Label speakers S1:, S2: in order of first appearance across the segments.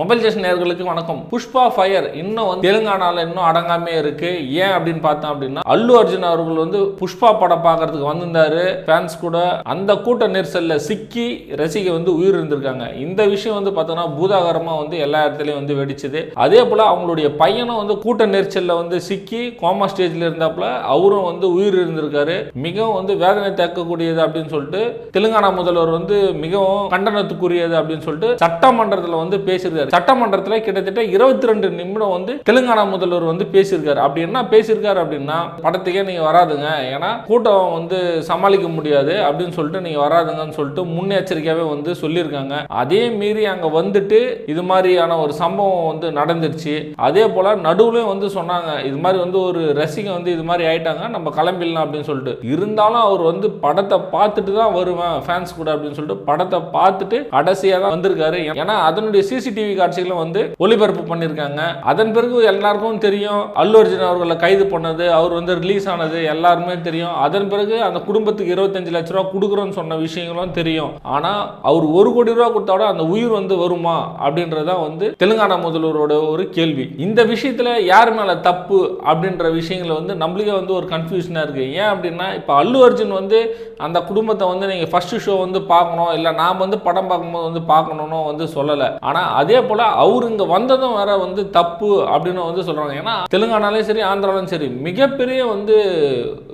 S1: Mobile station நேர்களுக்கு வணக்கம். Pushpa fire இன்னும் வந்து தெலுங்கானால இன்னும் அடங்காமே இருக்கு. ஏன் அப்படின்னு பார்த்தோம் அப்படின்னா அல்லு அர்ஜுன் அவர்கள் வந்து புஷ்பா படம் பார்க்கறதுக்கு வந்திருந்தாரு. ஃபேன்ஸ் கூட அந்த கூட்ட நெரிசல்ல சிக்கி ரசிகை வந்து உயிர் இருந்திருக்காங்க இந்த விஷயம் வந்து பார்த்தோன்னா பூதாகரமா வந்து எல்லா இடத்துலயும் வந்து வெடிச்சது. அதே போல அவங்களுடைய பையனும் வந்து கூட்ட நெரிசல்ல வந்து சிக்கி கோமா ஸ்டேஜ்ல இருந்தாப்புல அவரும் வந்து உயிர் இருந்திருக்காரு மிகவும் வந்து வேதனை தேக்கக்கூடியது அப்படின்னு சொல்லிட்டு தெலுங்கானா முதல்வர் வந்து மிகவும் கண்டனத்துக்குரியது அப்படின்னு சொல்லிட்டு சட்டமன்றத்தில் வந்து பேசியிருக்காரு. சட்டமன்றத்தில் கிட்டத்தட்ட இருபத்தி ரெண்டு நிமிடம் வந்து தெலுங்கானா முதல்வர் வந்து பேசியிருக்காரு. அப்படி என்ன பேசியிருக்காரு அப்படின்னா படத்துக்கே நீங்க வராதுங்க. ஏன்னா கூட்டம் வந்து சமாளிக்க முடியாது. அப்படின்னு சொல்லிட்டு நீங்க வராதுங்கன்னு சொல்லிட்டு முன்னெச்சரிக்கையாகவே வந்து சொல்லியிருக்காங்க. அதே மீறி அங்கே வந்துட்டு இது மாதிரியான ஒரு சம்பவம் வந்து நடந்துருச்சு. அதே போல நடுவுலையும் வந்து சொன்னாங்க இது மாதிரி வந்து ஒரு ரசிகை வந்து இது மாதிரி ஆயிட்டாங்க நம்ம கிளம்பிடலாம். அப்படின்னு சொல்லிட்டு. இருந்தாலும் அவர் வந்து படத்தை பார்த்துட்டு தான் வருவேன் ஃபேன்ஸ் கூட. அப்படின்னு சொல்லிட்டு படத்தை பார்த்துட்டு கடைசியாக தான் வந்திருக்காரு. ஏன்னா அதனுடைய சிசிடிவி காட்சிகளும் வந்து ஒளிபரப்பு பண்ணியிருக்காங்க அதன் பிறகு எல்லாருக்கும் தெரியும் அல்லு அர்ஜுன் அவர்களை கைது பண்ணது அவர் வந்து ரிலீஸ் ஆனது எல்லாருமே தெரியும். அதன் பிறகு அந்த குடும்பத்துக்கு இருபத்தஞ்சு லட்ச ரூபா கொடுக்குறோன்னு சொன்ன விஷயங்களும் தெரியும். ஆனால் அவர் ஒரு கோடி ரூபா கொடுத்தா கூட அந்த உயிர் வந்து வருமா அப்படின்றதான் வந்து தெலுங்கானா முதல்வரோட ஒரு கேள்வி. இந்த விஷயத்தில் யார் மேலே தப்பு அப்படின்ற விஷயங்களை வந்து நம்மளுக்கே வந்து ஒரு கன்ஃபியூஷனாக இருக்குது ஏன் அப்படின்னா இப்போ அல்லு அர்ஜுன் வந்து அந்த குடும்பத்தை வந்து நீங்கள் ஃபர்ஸ்ட் ஷோ வந்து பார்க்கணும் இல்லை நாம் வந்து படம் பார்க்கும்போது வந்து பார்க்கணும்னு வந்து சொல்லலை. ஆனால் அதே போல் அவர் இங்கே வந்ததும் வேற வந்து தப்பு அப்படின்னு வந்து சொல்கிறாங்க ஏன்னா தெலுங்கானாலையும் சரி ஆந்திராலையும் சரி மிகப்பெரிய வந்து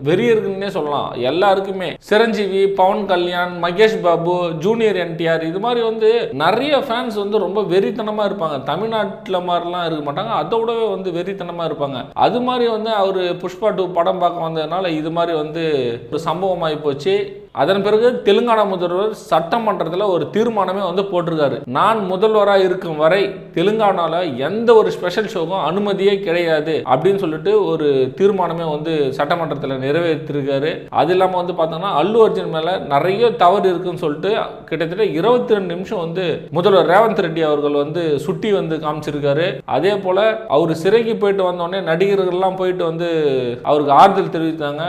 S1: வெறியர்கள்னே சொல்லலாம். எல்லாருக்குமே சிரஞ்சீவி பவன் கல்யாண் மகேஷ் பாபு ஜூனியர் என்டிஆர் இது மாதிரி வந்து நிறைய ஃபேன்ஸ் வந்து ரொம்ப வெறித்தனமாக இருப்பாங்க. தமிழ்நாட்டில் மாதிரிலாம் இருக்க மாட்டாங்க. அதை விடவே வந்து வெறித்தனமாக இருப்பாங்க. அது மாதிரி வந்து அவர் புஷ்பா டூ படம் பார்க்க வந்ததுனால இது மாதிரி வந்து ஒரு சம்பவம் ஆகி போச்சு. அதன் பிறகு தெலுங்கானா முதல்வர் சட்டமன்றத்தில் ஒரு தீர்மானமே வந்து போட்டிருக்காரு. நான் முதல்வராக இருக்கும் வரை தெலுங்கானாவில் எந்த ஒரு ஸ்பெஷல் ஷோக்கும் அனுமதியே கிடையாது அப்படின்னு சொல்லிட்டு ஒரு தீர்மானமே வந்து சட்டமன்றத்தில் நிறைவேற்றிருக்காரு. அது இல்லாமல் வந்து பார்த்தோம்னா அல்லு அர்ஜுன் மேலே நிறைய தவறு இருக்குன்னு சொல்லிட்டு கிட்டத்தட்ட இருபத்தி ரெண்டு நிமிஷம் வந்து முதல்வர் ரேவந்த் ரெட்டி அவர்கள் வந்து சுட்டி வந்து காமிச்சிருக்காரு. அதே போல் அவர் சிறைக்கு போயிட்டு வந்தோடனே நடிகர்கள்லாம் போயிட்டு வந்து அவருக்கு ஆறுதல் தெரிவித்தாங்க.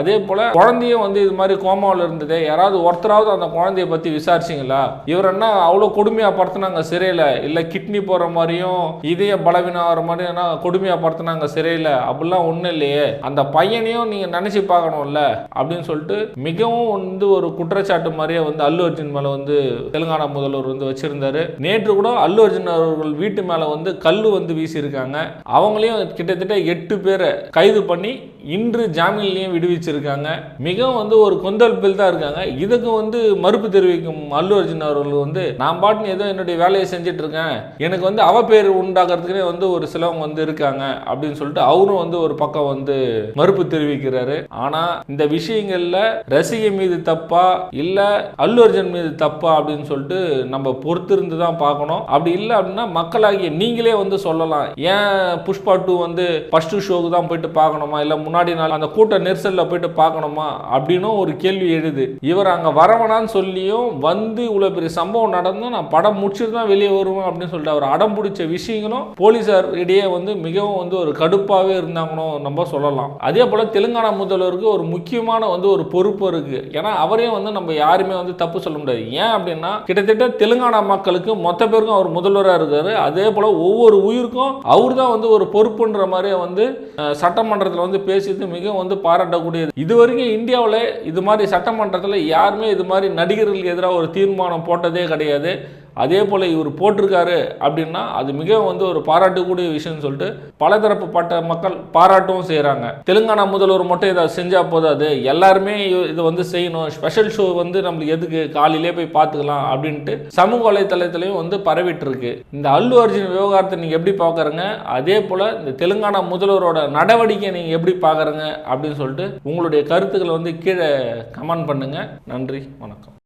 S1: அதே போல குழந்தையும் வந்து இது மாதிரி கோமாவில் இருந்ததே. யாராவது ஒருத்தராவது அந்த குழந்தைய பத்தி விசாரிச்சிங்களா? இவர் என்ன அவ்வளோ கொடுமையா படுத்துனாங்க சிறையில? இல்ல கிட்னி போற மாதிரியும் இதய பலவீனம் ஆகிற மாதிரியும் என்ன கொடுமையா படுத்தினாங்க சிறையில? அப்படிலாம் ஒன்றும் இல்லையே. அந்த பையனையும் நீங்க நினைச்சு பார்க்கணும்ல அப்படின்னு சொல்லிட்டு மிகவும் வந்து ஒரு குற்றச்சாட்டு மாதிரியே வந்து அல்லு அர்ஜுன் மேல வந்து தெலுங்கானா முதல்வர் வந்து வச்சிருந்தாரு. நேற்று கூட அல்லு அர்ஜுன் அவர்கள் வீட்டு மேல வந்து கல் வந்து வீசியிருக்காங்க. அவங்களையும் கிட்டத்தட்ட எட்டு பேரை கைது பண்ணி இன்று ஜாமீன்லையும் விடுவிச்சிருக்காங்க மிகவும் வந்து ஒரு கொந்தளிப்பில் தான் இருக்காங்க. இதுக்கு வந்து மறுப்பு தெரிவிக்கும் அல்லு அர்ஜுன் அவர்கள் வந்து நான் பாட்டுன்னு ஏதோ என்னுடைய வேலையை செஞ்சுட்டு இருக்கேன் எனக்கு வந்து அவ பேர் உண்டாக்குறதுக்குனே வந்து ஒரு சிலவங்க வந்து இருக்காங்க. அப்படின்னு சொல்லிட்டு அவரும் வந்து ஒரு பக்கம் வந்து மறுப்பு தெரிவிக்கிறாரு. ஆனா இந்த விஷயங்கள்ல ரசிகை மீது தப்பா இல்ல அல்லு அர்ஜுன் மீது தப்பா அப்படின்னு சொல்லிட்டு நம்ம பொறுத்திருந்து தான் பார்க்கணும். அப்படி இல்லை அப்படின்னா மக்களாகிய நீங்களே வந்து சொல்லலாம். ஏன் புஷ்பா டூ வந்து ஃபர்ஸ்ட் ஷோக்கு தான் போயிட்டு பார்க்கணுமா? இல்லை முன்னாடி நாள் அந்த கூட்ட நெரிசலில் போயிட்டு பார்க்கணுமா அப்படின்னும் ஒரு கேள்வி எழுது. இவர் அங்கே வரவனான்னு சொல்லியும் வந்து இவ்வளோ பெரிய சம்பவம் நடந்தும் நான் படம் முடிச்சுட்டு தான் வெளியே வருவேன் அப்படின்னு சொல்லிட்டு அவர் அடம் பிடிச்ச விஷயங்களும் போலீஸார் இடையே வந்து மிகவும் வந்து ஒரு கடுப்பாகவே இருந்தாங்கன்னு நம்ம சொல்லலாம். அதே போல் தெலுங்கானா முதல்வருக்கு ஒரு முக்கியமான வந்து ஒரு பொறுப்பு இருக்குது ஏன்னா அவரையும் வந்து நம்ம யாருமே வந்து தப்பு சொல்ல முடியாது. ஏன் அப்படின்னா கிட்டத்தட்ட தெலுங்கானா மக்களுக்கு மொத்த பேருக்கும் அவர் முதல்வராக இருக்காரு. அதே போல் ஒவ்வொரு உயிருக்கும் அவர் தான் வந்து ஒரு பொறுப்புன்ற மாதிரியே வந்து சட்டமன்றத்தில் வந்து பேசிட்டு மிகவும் வந்து பாராட்டக்கூடிய முடியாது. இது வரைக்கும் இந்தியாவில் இது மாதிரி சட்டமன்றத்தில் யாருமே இது மாதிரி நடிகர்களுக்கு எதிராக ஒரு தீர்மானம் போட்டதே கிடையாது. அதே போல் இவர் போட்டிருக்காரு அப்படின்னா அது மிகவும் வந்து ஒரு பாராட்டக்கூடிய விஷயம்னு சொல்லிட்டு பலதரப்பு பட்ட மக்கள் பாராட்டவும் செய்கிறாங்க தெலுங்கானா முதல்வர் மட்டும் இதை செஞ்சால் போதாது. எல்லாருமே இதை வந்து செய்யணும். ஸ்பெஷல் ஷோ வந்து நம்மளுக்கு எதுக்கு? காலையிலே போய் பார்த்துக்கலாம் அப்படின்ட்டு சமூக வலைத்தளத்திலையும் வந்து பரவிட்டு இருக்கு இந்த அல்லு அர்ஜுன் விவகாரத்தை நீங்கள் எப்படி பார்க்குறங்க அதே போல் இந்த தெலுங்கானா முதல்வரோட நடவடிக்கை நீங்கள் எப்படி பார்க்குறங்க அப்படின்னு சொல்லிட்டு உங்களுடைய கருத்துக்களை வந்து கீழே கமெண்ட் பண்ணுங்கள் நன்றி வணக்கம்.